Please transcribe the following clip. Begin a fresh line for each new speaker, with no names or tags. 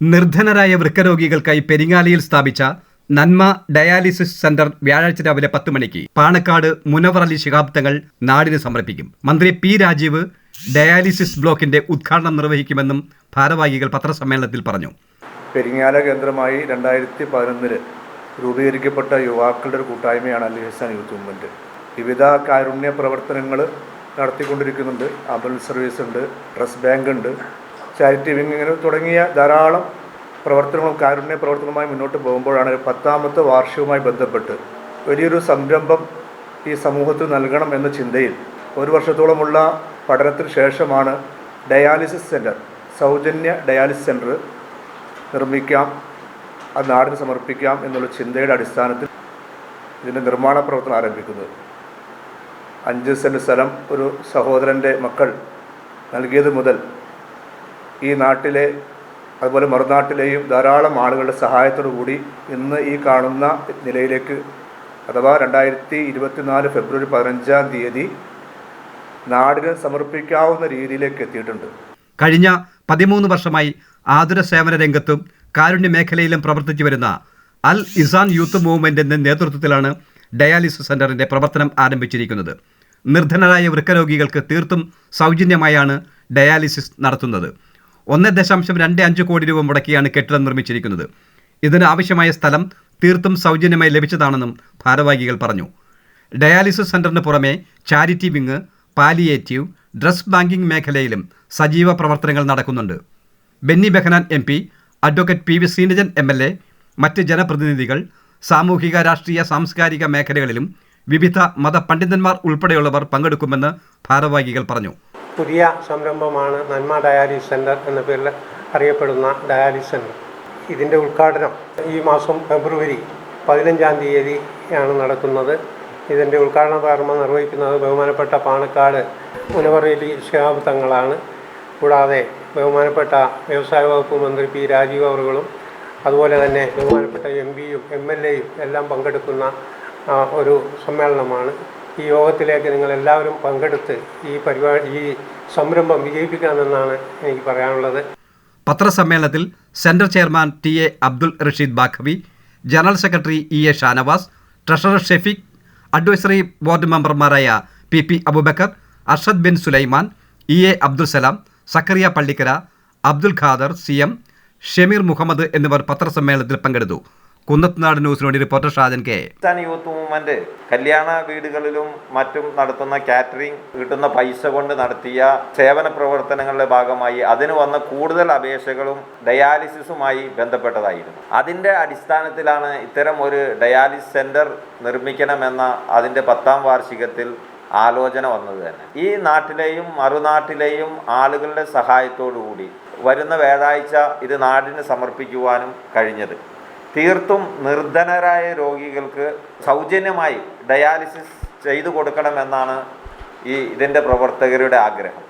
നിർധനരായ വൃക്കരോഗികൾക്കായി പെരിങ്ങാലിയിൽ സ്ഥാപിച്ച നന്മ ഡയാലിസിസ് സെന്റർ വ്യാഴാഴ്ച രാവിലെ പത്ത് മണിക്ക് പാണക്കാട് മുനവർ അലി ശിഹാബ് തങ്ങൾ നാടിന് സമർപ്പിക്കും. മന്ത്രി പി രാജീവ് ഡയാലിസിസ് ബ്ലോക്കിന്റെ ഉദ്ഘാടനം നിർവഹിക്കുമെന്നും ഭാരവാഹികൾ പത്രസമ്മേളനത്തിൽ പറഞ്ഞു.
പെരിങ്ങാല കേന്ദ്രമായി രണ്ടായിരത്തി പതിനൊന്നിൽ രൂപീകരിക്കപ്പെട്ട യുവാക്കളുടെ ഒരു കൂട്ടായ്മയാണ് അലി ഹസാൻ യൂത്ത് മൂവ്മെന്റ് വിവിധ കാരുണ്യ പ്രവർത്തനങ്ങൾ നടത്തിക്കൊണ്ടിരിക്കുന്നുണ്ട്. ആംബുലൻസ് സർവീസ് ഉണ്ട് ഡ്രസ് ബാങ്ക് ഉണ്ട് ചാരിറ്റി വിങ് ഇങ്ങനെ തുടങ്ങിയ ധാരാളം പ്രവർത്തനങ്ങളും കാരുണ്യ പ്രവർത്തനവുമായി മുന്നോട്ട് പോകുമ്പോഴാണ് പത്താമത്തെ വാർഷികവുമായി ബന്ധപ്പെട്ട് വലിയൊരു സംരംഭം ഈ സമൂഹത്തിൽ നൽകണം എന്ന ചിന്തയിൽ ഒരു വർഷത്തോളമുള്ള പഠനത്തിന് ശേഷമാണ് ഡയാലിസിസ് സെന്റർ സൗജന്യ ഡയാലിസിസ് സെന്റർ നിർമ്മിക്കാം അത് നാടിന് സമർപ്പിക്കാം എന്നുള്ള ചിന്തയുടെ അടിസ്ഥാനത്തിൽ ഇതിന്റെ നിർമ്മാണ പ്രവർത്തനം ആരംഭിക്കുന്നത്. അഞ്ച് സെന്റ് സ്ഥലം ഒരു സഹോദരന്റെ മക്കൾ നൽകിയത് മുതൽ ഈ നാട്ടിലെ അതുപോലെ മറുനാട്ടിലെയും ധാരാളം ആളുകളുടെ സഹായത്തോടു കൂടി ഇന്ന് ഈ കാണുന്ന നിലയിലേക്ക് അഥവാ രണ്ടായിരത്തി ഇരുപത്തിനാല് ഫെബ്രുവരി പതിനഞ്ചാം തീയതി നാടിന് സമർപ്പിക്കാവുന്ന രീതിയിലേക്ക് എത്തിയിട്ടുണ്ട്.
കഴിഞ്ഞ പതിമൂന്ന് വർഷമായി ആതുര സേവന രംഗത്തും കാരുണ്യ മേഖലയിലും പ്രവർത്തിച്ചു വരുന്ന അൽ ഇസാൻ യൂത്ത് മൂവ്മെന്റിന്റെ നേതൃത്വത്തിലാണ് ഡയാലിസിസ് സെന്ററിന്റെ പ്രവർത്തനം ആരംഭിച്ചിരിക്കുന്നത്. നിർധനരായ വൃക്കരോഗികൾക്ക് തീർത്തും സൗജന്യമായാണ് ഡയാലിസിസ് നടത്തുന്നത്. ഒന്ന് ദശാംശം രണ്ട് അഞ്ച് കോടി രൂപ മുടക്കിയാണ് കെട്ടിടം നിർമ്മിച്ചിരിക്കുന്നത്. ഇതിന് ആവശ്യമായ സ്ഥലം തീർത്തും സൗജന്യമായി ലഭിച്ചതാണെന്നും ഭാരവാഹികൾ പറഞ്ഞു. ഡയാലിസിസ് സെന്ററിന് പുറമെ charity wing palliative dress banking മേഖലയിലും സജീവ പ്രവർത്തനങ്ങൾ നടക്കുന്നുണ്ട്. Benny Behanan M P advocate P V Sreenijan M L A മറ്റ് ജനപ്രതിനിധികൾ സാമൂഹിക രാഷ്ട്രീയ സാംസ്കാരിക മേഖലകളിലും വിവിധ മതപണ്ഡിതന്മാർ ഉൾപ്പെടെയുള്ളവർ പങ്കെടുക്കുമെന്ന് ഭാരവാഹികൾ പറഞ്ഞു.
പുതിയ സംരംഭമാണ് നന്മ ഡയാലിസ് സെന്റർ എന്ന പേരിൽ അറിയപ്പെടുന്ന ഡയാലിസ് സെന്റർ ഇതിന്റെ ഉദ്ഘാടനം ഈ മാസം ഫെബ്രുവരി പതിനഞ്ചാം തീയതിയാണ് നടക്കുന്നത് ഇതിന്റെ ഉദ്ഘാടന കർമ്മം നിർവഹിക്കുന്നത് ബഹുമാനപ്പെട്ട പാണക്കാട് മുനവറയിലി ശിഹാബ് തങ്ങളാണ്. കൂടാതെ ബഹുമാനപ്പെട്ട വ്യവസായ വകുപ്പ് മന്ത്രി പി രാജീവ് അവറുകളും അതുപോലെ തന്നെ ബഹുമാനപ്പെട്ട എം പിയും എം എൽ എയും എല്ലാം പങ്കെടുക്കുന്ന ഒരു സമ്മേളനമാണ് ഈ യോഗത്തിലേക്ക് നിങ്ങളെല്ലാവരും പങ്കെടുത്ത് ഈ പരിപാടി ഈ സംരംഭം വിജയിപ്പിക്കണമെന്നാണ് എനിക്ക് പറയാനുള്ളത്.
പത്രസമ്മേളനത്തിൽ central chairman T A Abdul Rasheed Baqavi general secretary E A Shanavas treasurer Shefeeq advisory board മെമ്പർമാരായ P P Abubakar Arshad Bin Sulaiman E A Abdul Salam Sakkariya Pallikkara Abdul Khader C M Shameer Muhammad എന്നിവർ പത്രസമ്മേളനത്തിൽ പങ്കെടുത്തു. കുന്നത്തുനാട് ന്യൂസിന് വേണ്ടി reporter Shajan K.
Youth movement കല്യാണ വീടുകളിലും മറ്റും നടത്തുന്ന കാറ്ററിംഗ് കിട്ടുന്ന പൈസ കൊണ്ട് നടത്തിയ സേവന പ്രവർത്തനങ്ങളുടെ ഭാഗമായി അതിന് വന്ന കൂടുതൽ അപേക്ഷകളും ഡയാലിസിസുമായി ബന്ധപ്പെട്ടതായിരുന്നു. അതിന്റെ അടിസ്ഥാനത്തിലാണ് ഇത്തരം ഒരു ഡയാലിസിസ് സെന്റർ നിർമ്മിക്കണമെന്ന അതിന്റെ പത്താം വാർഷികത്തിൽ ആലോചന വന്നത് തന്നെ. ഈ നാട്ടിലെയും മറുനാട്ടിലെയും ആളുകളുടെ സഹായത്തോടു കൂടി വരുന്ന വ്യാഴാഴ്ച ഇത് നാടിന് സമർപ്പിക്കുവാനും കഴിഞ്ഞത്. തീർത്തും നിർധനരായ രോഗികൾക്ക് സൗജന്യമായി ഡയാലിസിസ് ചെയ്തു കൊടുക്കണമെന്നാണ് ഈ ഇതിന്റെ പ്രവർത്തകരുടെ ആഗ്രഹം.